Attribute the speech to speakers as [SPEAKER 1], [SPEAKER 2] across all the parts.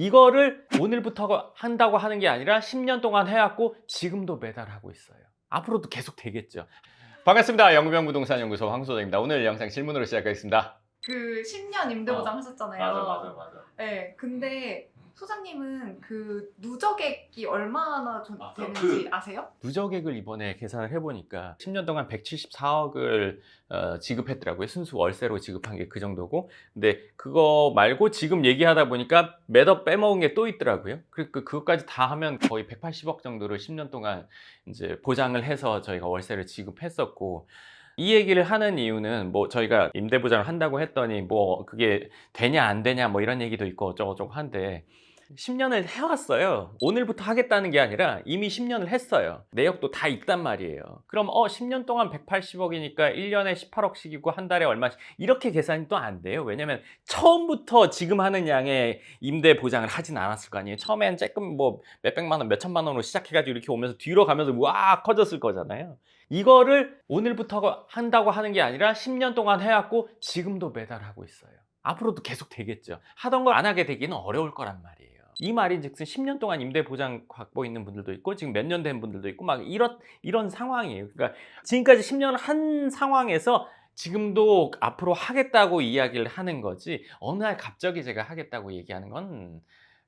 [SPEAKER 1] 이거를 오늘부터 한다고 하는 게 아니라 10년 동안 해왔고 지금도 매달 하고 있어요. 앞으로도 계속 되겠죠. 반갑습니다. 영구병 부동산 연구소 황 소장입니다. 오늘 영상 질문으로 시작하겠습니다.
[SPEAKER 2] 그 10년 임대보장
[SPEAKER 1] 어.
[SPEAKER 2] 하셨잖아요.
[SPEAKER 1] 맞아.
[SPEAKER 2] 네, 근데 소장님은 그 누적액이 얼마나 좀
[SPEAKER 1] 아,
[SPEAKER 2] 되는지
[SPEAKER 1] 그-
[SPEAKER 2] 아세요?
[SPEAKER 1] 누적액을 이번에 계산을 해보니까 10년 동안 174억을 어, 지급했더라고요. 순수 월세로 지급한 게 그 정도고. 근데 그거 말고 지금 얘기하다 보니까 매더 빼먹은 게 또 있더라고요. 그러니까 그것까지 다 하면 거의 180억 정도를 10년 동안 이제 보장을 해서 저희가 월세를 지급했었고. 이 얘기를 하는 이유는 뭐 저희가 임대 보장을 한다고 했더니 뭐 그게 되냐 안 되냐 뭐 이런 얘기도 있고 어쩌고저쩌고 한데 10년을 해왔어요. 오늘부터 하겠다는 게 아니라 이미 10년을 했어요. 내역도 다 있단 말이에요. 그럼 어 10년 동안 180억이니까 1년에 18억씩이고 한 달에 얼마씩 이렇게 계산이 또 안 돼요. 왜냐면 처음부터 지금 하는 양의 임대 보장을 하진 않았을 거 아니에요. 처음엔 조금 뭐 몇백만 원, 몇천만 원으로 시작해가지고 이렇게 오면서 뒤로 가면서 와 커졌을 거잖아요. 이거를 오늘부터 한다고 하는 게 아니라 10년 동안 해왔고 지금도 매달 하고 있어요. 앞으로도 계속 되겠죠. 하던 걸 안 하게 되기는 어려울 거란 말이에요. 이 말인 즉슨 10년 동안 임대 보장 갖고 있는 분들도 있고 지금 몇 년 된 분들도 있고 막 이런 이런 상황이에요. 그러니까 지금까지 10년을 한 상황에서 지금도 앞으로 하겠다고 이야기를 하는 거지 어느 날 갑자기 제가 하겠다고 얘기하는 건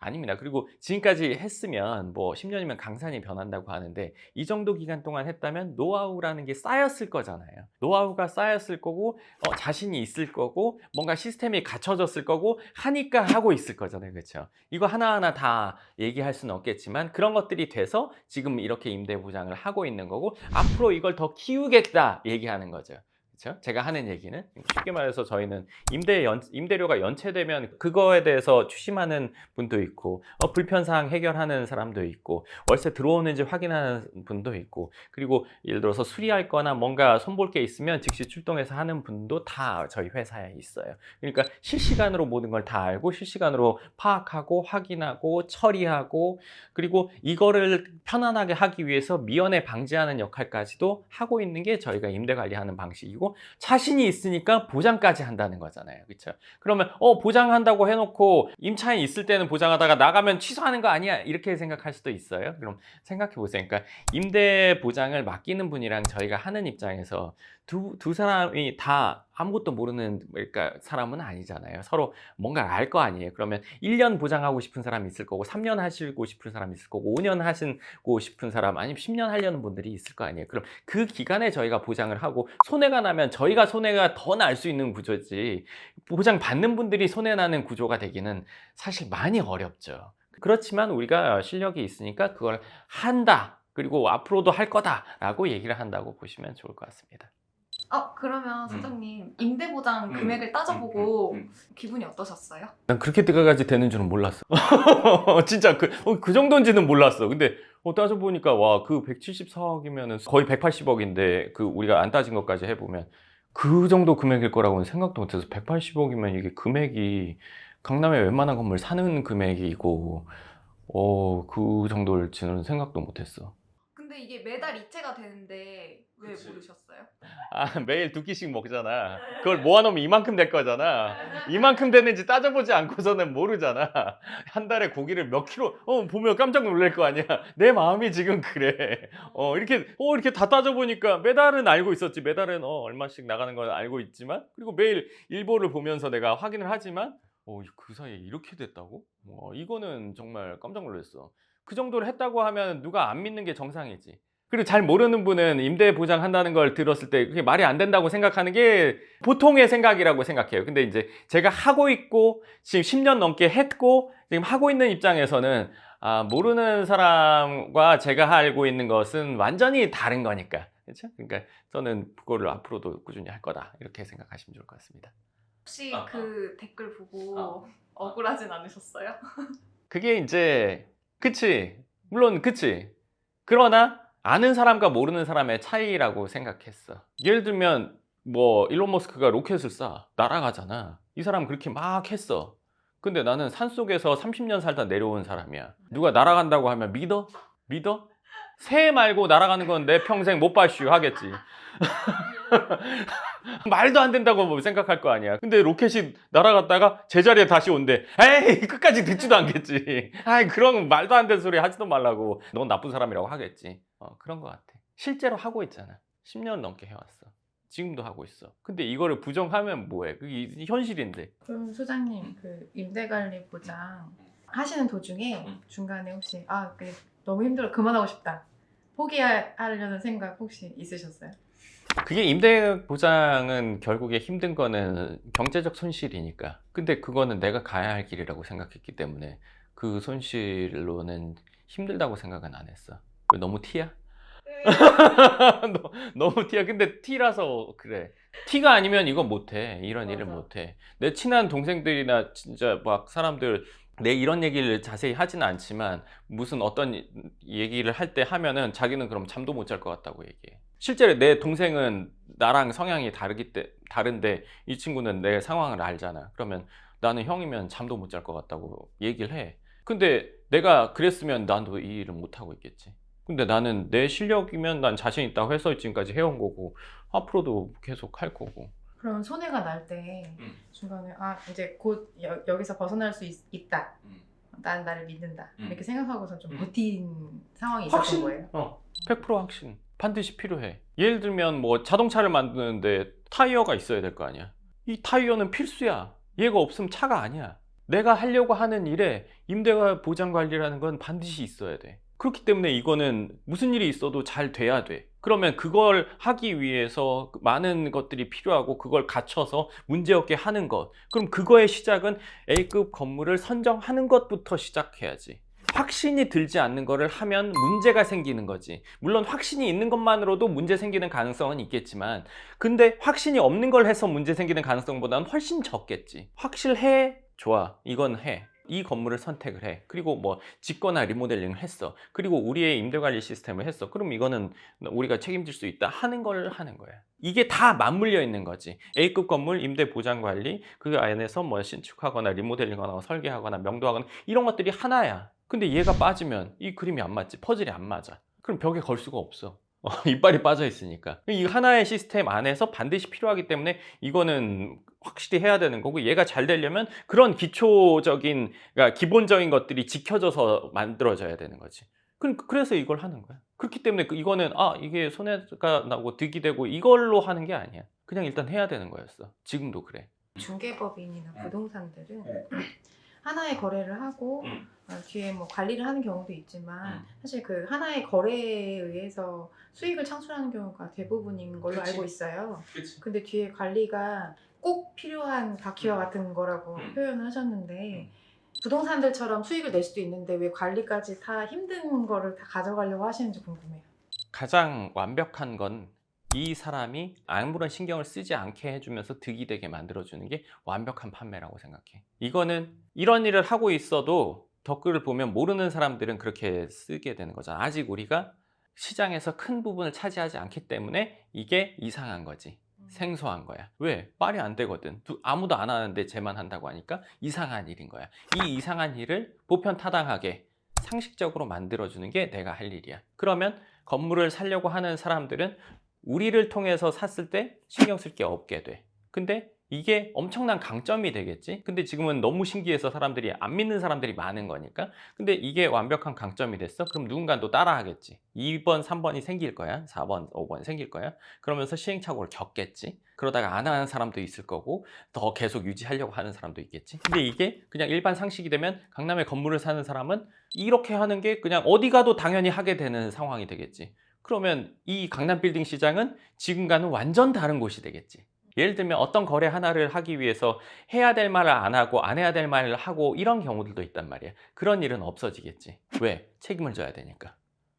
[SPEAKER 1] 아닙니다. 그리고 지금까지 했으면 뭐 10년이면 강산이 변한다고 하는데 이 정도 기간 동안 했다면 노하우라는 게 쌓였을 거잖아요. 노하우가 쌓였을 거고 어, 자신이 있을 거고 뭔가 시스템이 갖춰졌을 거고 하니까 하고 있을 거잖아요. 그렇죠? 이거 하나하나 다 얘기할 수는 없겠지만 그런 것들이 돼서 지금 이렇게 임대 보장을 하고 있는 거고 앞으로 이걸 더 키우겠다 얘기하는 거죠. 그렇죠? 제가 하는 얘기는 쉽게 말해서 저희는 임대 연, 임대료가 연체되면 그거에 대해서 추심하는 분도 있고 어, 불편 사항 해결하는 사람도 있고 월세 들어오는지 확인하는 분도 있고 그리고 예를 들어서 수리할 거나 뭔가 손볼 게 있으면 즉시 출동해서 하는 분도 다 저희 회사에 있어요. 그러니까 실시간으로 모든 걸 다 알고 실시간으로 파악하고 확인하고 처리하고 그리고 이거를 편안하게 하기 위해서 미연에 방지하는 역할까지도 하고 있는 게 저희가 임대 관리하는 방식이고 자신이 있으니까 보장까지 한다는 거잖아요. 그렇죠? 그러면 어 보장한다고 해놓고 임차인 있을 때는 보장하다가 나가면 취소하는 거 아니야 이렇게 생각할 수도 있어요. 그럼 생각해 보세요. 그러니까 임대 보장을 맡기는 분이랑 저희가 하는 입장에서 두, 두 사람이 다 아무것도 모르는 그러니까 사람은 아니잖아요. 서로 뭔가 알 거 아니에요. 그러면 1년 보장하고 싶은 사람이 있을 거고 3년 하시고 싶은 사람이 있을 거고 5년 하시고 싶은 사람 아니면 10년 하려는 분들이 있을 거 아니에요. 그럼 그 기간에 저희가 보장을 하고 손해가 나면 저희가 손해가 더 날 수 있는 구조지 보장 받는 분들이 손해 나는 구조가 되기는 사실 많이 어렵죠. 그렇지만 우리가 실력이 있으니까 그걸 한다. 그리고 앞으로도 할 거다라고 얘기를 한다고 보시면 좋을 것 같습니다.
[SPEAKER 2] 어, 그러면 소장님 임대 보장
[SPEAKER 1] 음,
[SPEAKER 2] 금액을 따져보고
[SPEAKER 1] 음, 음,
[SPEAKER 2] 기분이 어떠셨어요?
[SPEAKER 1] 난 그렇게 때까지 되는 줄은 몰랐어. 진짜 그, 어, 그 정도인지는 몰랐어. 근데 어, 따져보니까 와, 그 174억이면은 거의 180억인데 그 우리가 안 따진 것까지 해보면 그 정도 금액일 거라고는 생각도 못해서 180억이면 이게 금액이 강남에 웬만한 건물 사는 금액이고 어, 그 정도일지는 생각도 못했어.
[SPEAKER 2] 근데 이게 매달 이체가 되는데 왜
[SPEAKER 1] 그치.
[SPEAKER 2] 모르셨어요?
[SPEAKER 1] 아, 매일 두 끼씩 먹잖아. 그걸 모아놓으면 이만큼 될 거잖아. 이만큼 되는지 따져보지 않고서는 모르잖아. 한 달에 고기를 몇 킬로, 어, 보면 깜짝 놀랄 거 아니야. 내 마음이 지금 그래. 어, 이렇게, 어, 이렇게 다 따져보니까 매달은 알고 있었지. 매달은, 어, 얼마씩 나가는 건 알고 있지만, 그리고 매일 일보를 보면서 내가 확인을 하지만, 어, 그 사이에 이렇게 됐다고? 어, 이거는 정말 깜짝 놀랐어. 그 정도를 했다고 하면 누가 안 믿는 게 정상이지. 그리고 잘 모르는 분은 임대 보장한다는 걸 들었을 때 그게 말이 안 된다고 생각하는 게 보통의 생각이라고 생각해요. 근데 이제 제가 하고 있고 지금 10년 넘게 했고 지금 하고 있는 입장에서는 아, 모르는 사람과 제가 알고 있는 것은 완전히 다른 거니까. 그렇죠? 그러니까 저는 그거를 앞으로도 꾸준히 할 거다. 이렇게 생각하시면 좋을 것 같습니다.
[SPEAKER 2] 혹시
[SPEAKER 1] 아,
[SPEAKER 2] 그 댓글 보고
[SPEAKER 1] 아.
[SPEAKER 2] 억울하진 않으셨어요?
[SPEAKER 1] 그게 이제 그치. 물론 그치. 그러나 아는 사람과 모르는 사람의 차이라고 생각했어. 예를 들면 뭐 일론 머스크가 로켓을 쏴. 날아가잖아. 이 사람 그렇게 막 했어. 근데 나는 산 속에서 30년 살다 내려온 사람이야. 누가 날아간다고 하면 믿어? 믿어? 새 말고 날아가는 건 내 평생 못 봐슈 하겠지 말도 안 된다고 뭐 생각할 거 아니야. 근데 로켓이 날아갔다가 제자리에 다시 온대. 에이 끝까지 듣지도 않겠지. 아이 그런 말도 안 되는 소리 하지도 말라고. 넌 나쁜 사람이라고 하겠지. 어, 그런 것 같아. 실제로 하고 있잖아. 10년 넘게 해왔어. 지금도 하고 있어. 근데 이거를 부정하면 뭐해? 그게 현실인데.
[SPEAKER 3] 그럼 소장님 그 임대관리 보장 하시는 도중에
[SPEAKER 1] 음.
[SPEAKER 3] 중간에 혹시 아 그게 너무 힘들어 그만하고 싶다 포기하려는 생각 혹시 있으셨어요?
[SPEAKER 1] 그게 임대 보장은 결국에 힘든 거는 경제적 손실이니까. 근데 그거는 내가 가야 할 길이라고 생각했기 때문에 그 손실로는 힘들다고 생각은 안 했어. 왜 너무 티야? 너- 너무 티야. 근데 티라서 그래. 티가 아니면 이거 못해. 이런 일을
[SPEAKER 3] 맞아.
[SPEAKER 1] 못해. 내 친한 동생들이나 진짜 막 사람들 내 이런 얘기를 자세히 하지는 않지만 무슨 어떤 이- 얘기를 할 때 하면은 자기는 그럼 잠도 못 잘 것 같다고 얘기해. 실제로 내 동생은 나랑 성향이 다르기 때 다른데 이 친구는 내 상황을 알잖아. 그러면 나는 형이면 잠도 못 잘 것 같다고 얘기를 해. 근데 내가 그랬으면 나도 이 일을 못 하고 있겠지. 근데 나는 내 실력이면 난 자신 있다고 해서 지금까지 해온 거고 앞으로도 계속 할 거고.
[SPEAKER 3] 그럼 손해가 날 때
[SPEAKER 1] 음.
[SPEAKER 3] 중간에 아 이제 곧 여, 기서 벗어날 수 있, 다 나는 나를 믿는다
[SPEAKER 1] 음.
[SPEAKER 3] 이렇게 생각하고서 좀
[SPEAKER 1] 음.
[SPEAKER 3] 버틴 상황이 있었던
[SPEAKER 1] 확신?
[SPEAKER 3] 거예요.
[SPEAKER 1] 어, 100% 확신. 반드시 필요해. 예를 들면 뭐 자동차를 만드는데 타이어가 있어야 될 거 아니야. 이 타이어는 필수야. 얘가 없으면 차가 아니야. 내가 하려고 하는 일에 임대가 보장 관리라는 건 반드시 있어야 돼. 그렇기 때문에 이거는 무슨 일이 있어도 잘 돼야 돼. 그러면 그걸 하기 위해서 많은 것들이 필요하고 그걸 갖춰서 문제없게 하는 것. 그럼 그거의 시작은 A급 건물을 선정하는 것부터 시작해야지. 확신이 들지 않는 거를 하면 문제가 생기는 거지. 물론 확신이 있는 것만으로도 문제 생기는 가능성은 있겠지만, 근데 확신이 없는 걸 해서 문제 생기는 가능성보다는 훨씬 적겠지. 확실해? 좋아. 이건 해. 이 건물을 선택을 해. 그리고 뭐 짓거나 리모델링을 했어. 그리고 우리의 임대 관리 시스템을 했어. 그럼 이거는 우리가 책임질 수 있다 하는 걸 하는 거야. 이게 다 맞물려 있는 거지. A급 건물 임대 보장 관리 그 안에서 뭐 신축하거나 리모델링하거나 설계하거나 명도하거나 이런 것들이 하나야. 근데 얘가 빠지면 이 그림이 안 맞지. 퍼즐이 안 맞아. 그럼 벽에 걸 수가 없어. 어, 이빨이 빠져 있으니까. 이 하나의 시스템 안에서 반드시 필요하기 때문에 이거는 확실히 해야 되는 거고 얘가 잘 되려면 그런 기초적인 그러니까 기본적인 것들이 지켜져서 만들어져야 되는 거지. 그- 그래서 이걸 하는 거야. 그렇기 때문에 그- 이거는 아 이게 손해가 나고 득이 되고 이걸로 하는 게 아니야. 그냥 일단 해야 되는 거였어. 지금도 그래.
[SPEAKER 3] 중개법인이나
[SPEAKER 1] 음.
[SPEAKER 3] 부동산들은
[SPEAKER 1] 네.
[SPEAKER 3] 하나의 거래를 하고
[SPEAKER 1] 음.
[SPEAKER 3] 어, 뒤에 뭐 관리를 하는 경우도 있지만
[SPEAKER 1] 음.
[SPEAKER 3] 사실 그 하나의 거래에 의해서 수익을 창출하는 경우가 대부분인 걸로
[SPEAKER 1] 그치.
[SPEAKER 3] 알고 있어요.
[SPEAKER 1] 그렇지.
[SPEAKER 3] 근데 뒤에 관리가 꼭 필요한 바퀴와
[SPEAKER 1] 음.
[SPEAKER 3] 같은 거라고
[SPEAKER 1] 음.
[SPEAKER 3] 표현을 하셨는데 부동산들처럼 수익을 낼 수도 있는데 왜 관리까지 다 힘든 거를 다 가져가려고 하시는지 궁금해요.
[SPEAKER 1] 가장 완벽한 건 이 사람이 아무런 신경을 쓰지 않게 해주면서 득이 되게 만들어주는 게 완벽한 판매라고 생각해. 이거는 이런 일을 하고 있어도 댓글을 보면 모르는 사람들은 그렇게 쓰게 되는 거잖아. 아직 우리가 시장에서 큰 부분을 차지하지 않기 때문에 이게 이상한 거지. 생소한 거야. 왜? 말이 안 되거든. 누- 아무도 안 하는데 쟤만 한다고 하니까 이상한 일인 거야. 이 이상한 일을 보편 타당하게 상식적으로 만들어주는 게 내가 할 일이야. 그러면 건물을 살려고 하는 사람들은 우리를 통해서 샀을 때 신경 쓸 게 없게 돼. 근데 이게 엄청난 강점이 되겠지? 근데 지금은 너무 신기해서 사람들이 안 믿는 사람들이 많은 거니까. 근데 이게 완벽한 강점이 됐어? 그럼 누군가 또 따라 하겠지. 2번, 3번이 생길 거야. 4번, 5번이 생길 거야. 그러면서 시행착오를 겪겠지. 그러다가 안 하는 사람도 있을 거고, 더 계속 유지하려고 하는 사람도 있겠지. 근데 이게 그냥 일반 상식이 되면 강남에 건물을 사는 사람은 이렇게 하는 게 그냥 어디 가도 당연히 하게 되는 상황이 되겠지. 그러면 이 강남 빌딩 시장은 지금과는 완전 다른 곳이 되겠지. 예를 들면 어떤 거래 하나를 하기 위해서 해야 될 말을 안 하고 안 해야 될 말을 하고 이런 경우들도 있단 말이야. 그런 일은 없어지겠지. 왜? 책임을 져야 되니까.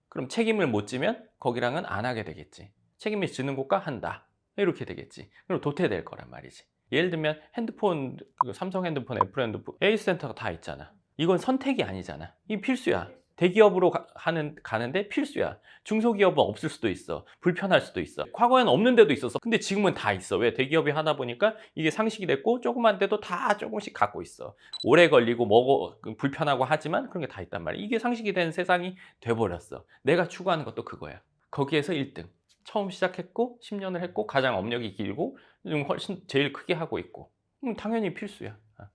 [SPEAKER 1] 그럼 책임을 못 지면 거기랑은 안 하게 되겠지. 책임을 지는 곳과 한다. 이렇게 되겠지. 그럼 도태될 거란 말이지. 예를 들면 핸드폰, 그 삼성 핸드폰, 애플 핸드폰, 에이스 센터가 다 있잖아. 이건 선택이 아니잖아. 이 필수야. 대기업으로 가, 하는, 가는데 필수야. 중소기업은 없을 수도 있어. 불편할 수도 있어. 과거에는 없는 데도 있었어. 근데 지금은 다 있어. 왜? 대기업이 하다 보니까 이게 상식이 됐고 조그만 데도 다 조금씩 갖고 있어. 오래 걸리고 먹어 불편하고 하지만 그런 게 다 있단 말이야. 이게 상식이 된 세상이 돼버렸어. 내가 추구하는 것도 그거야. 거기에서 1등. 처음 시작했고 10년을 했고 가장 업력이 길고 좀 훨씬 제일 크게 하고 있고 음, 당연히 필수야. 아.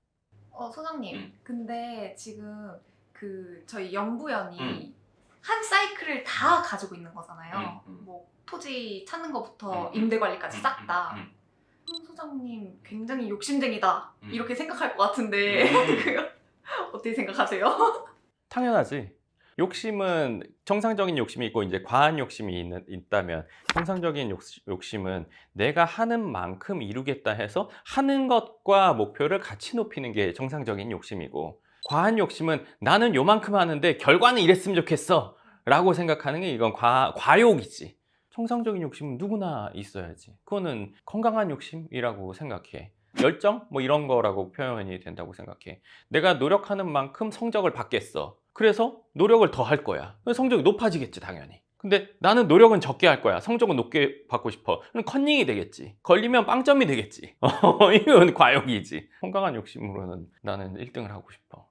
[SPEAKER 2] 어 소장님
[SPEAKER 1] 음.
[SPEAKER 2] 근데 지금 그 저희 연구연이
[SPEAKER 1] 음.
[SPEAKER 2] 한 사이클을 다 가지고 있는 거잖아요.
[SPEAKER 1] 음, 음.
[SPEAKER 2] 뭐 토지 찾는 것부터
[SPEAKER 1] 음,
[SPEAKER 2] 임대 관리까지
[SPEAKER 1] 음,
[SPEAKER 2] 싹 다.
[SPEAKER 1] 음,
[SPEAKER 2] 황 소장님 굉장히 욕심쟁이다
[SPEAKER 1] 음.
[SPEAKER 2] 이렇게 생각할 것 같은데
[SPEAKER 1] 음.
[SPEAKER 2] 어떻게 생각하세요?
[SPEAKER 1] 당연하지. 욕심은 정상적인 욕심이 있고 이제 과한 욕심이 있는, 있다면 정상적인 욕, 욕심은 내가 하는 만큼 이루겠다 해서 하는 것과 목표를 같이 높이는 게 정상적인 욕심이고 과한 욕심은 나는 요만큼 하는데 결과는 이랬으면 좋겠어 라고 생각하는 게 이건 과, 과욕이지. 정상적인 욕심은 누구나 있어야지. 그거는 건강한 욕심이라고 생각해. 열정? 뭐 이런 거라고 표현이 된다고 생각해. 내가 노력하는 만큼 성적을 받겠어. 그래서 노력을 더 할 거야. 성적이 높아지겠지, 당연히. 근데 나는 노력은 적게 할 거야. 성적은 높게 받고 싶어. 그럼 컨닝이 되겠지. 걸리면 빵점이 되겠지. 어, 이건 과욕이지. 건강한 욕심으로는 나는 1등을 하고 싶어.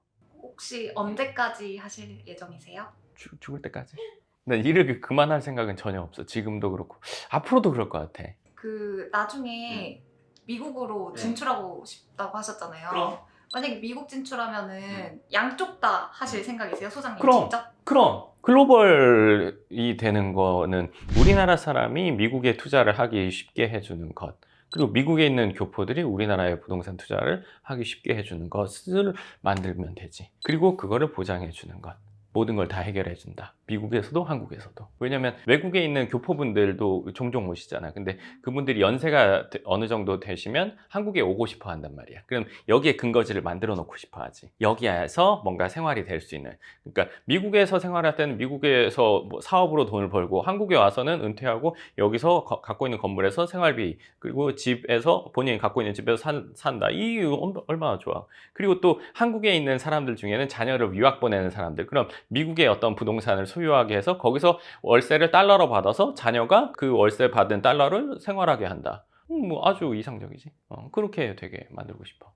[SPEAKER 2] 혹시 언제까지 하실 예정이세요?
[SPEAKER 1] 죽, 죽을 때까지. 난 일을 그만할 생각은 전혀 없어. 지금도 그렇고. 앞으로도 그럴 것 같아.
[SPEAKER 2] 그 나중에 미국으로
[SPEAKER 1] 네.
[SPEAKER 2] 진출하고 싶다고 하셨잖아요.
[SPEAKER 1] 그럼.
[SPEAKER 2] 만약에 미국 진출하면은 양쪽 다 하실 생각이세요, 소장님?
[SPEAKER 1] 그럼.
[SPEAKER 2] 진짜?
[SPEAKER 1] 그럼 글로벌이 되는 거는 우리나라 사람이 미국에 투자를 하기 쉽게 해주는 것 그리고 미국에 있는 교포들이 우리나라의 부동산 투자를 하기 쉽게 해주는 것을 만들면 되지. 그리고 그거를 보장해 주는 것 모든 걸 다 해결해 준다. 미국에서도 한국에서도. 왜냐면 외국에 있는 교포분들도 종종 오시잖아. 근데 그분들이 연세가 되- 어느 정도 되시면 한국에 오고 싶어 한단 말이야. 그럼 여기에 근거지를 만들어 놓고 싶어 하지. 여기에서 뭔가 생활이 될 수 있는. 그러니까 미국에서 생활할 때는 미국에서 뭐 사업으로 돈을 벌고 한국에 와서는 은퇴하고 여기서 거- 갖고 있는 건물에서 생활비 그리고 집에서 본인이 갖고 있는 집에서 산, 산다. 이 엄- 얼마나 좋아. 그리고 또 한국에 있는 사람들 중에는 자녀를 유학 보내는 사람들. 그럼 미국의 어떤 부동산을 소유하게 해서 거기서 월세를 달러로 받아서 자녀가 그 월세 받은 달러를 생활하게 한다 음, 뭐 아주 이상적이지 어, 그렇게 되게 만들고 싶어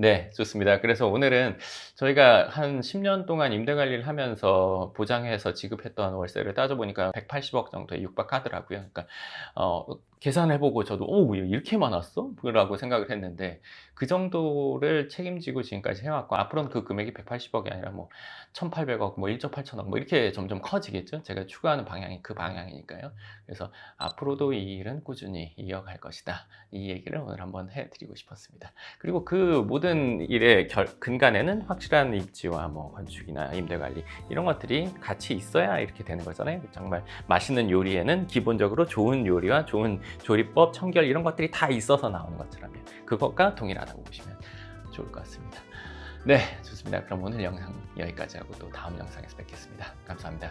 [SPEAKER 1] 네, 좋습니다. 그래서 오늘은 저희가 한 10년 동안 임대 관리를 하면서 보장해서 지급했던 월세를 따져보니까 180억 정도에 육박하더라고요. 그러니까, 어, 계산해보고 저도, 오, 이렇게 많았어? 라고 생각을 했는데, 그 정도를 책임지고 지금까지 해왔고, 앞으로는 그 금액이 180억이 아니라 뭐, 1,800억, 뭐 1조 8천억, 뭐 이렇게 점점 커지겠죠? 제가 추구하는 방향이 그 방향이니까요. 그래서 앞으로도 이 일은 꾸준히 이어갈 것이다. 이 얘기를 오늘 한번 해드리고 싶었습니다. 그리고 그 모든 일의 결, 근간에는 확실한 입지와 뭐 건축이나 임대 관리 이런 것들이 같이 있어야 이렇게 되는 거잖아요. 정말 맛있는 요리에는 기본적으로 좋은 요리와 좋은 조리법, 청결 이런 것들이 다 있어서 나오는 것처럼요. 그것과 동일하다고 보시면 좋을 것 같습니다. 네, 좋습니다. 그럼 오늘 영상 여기까지 하고 또 다음 영상에서 뵙겠습니다. 감사합니다.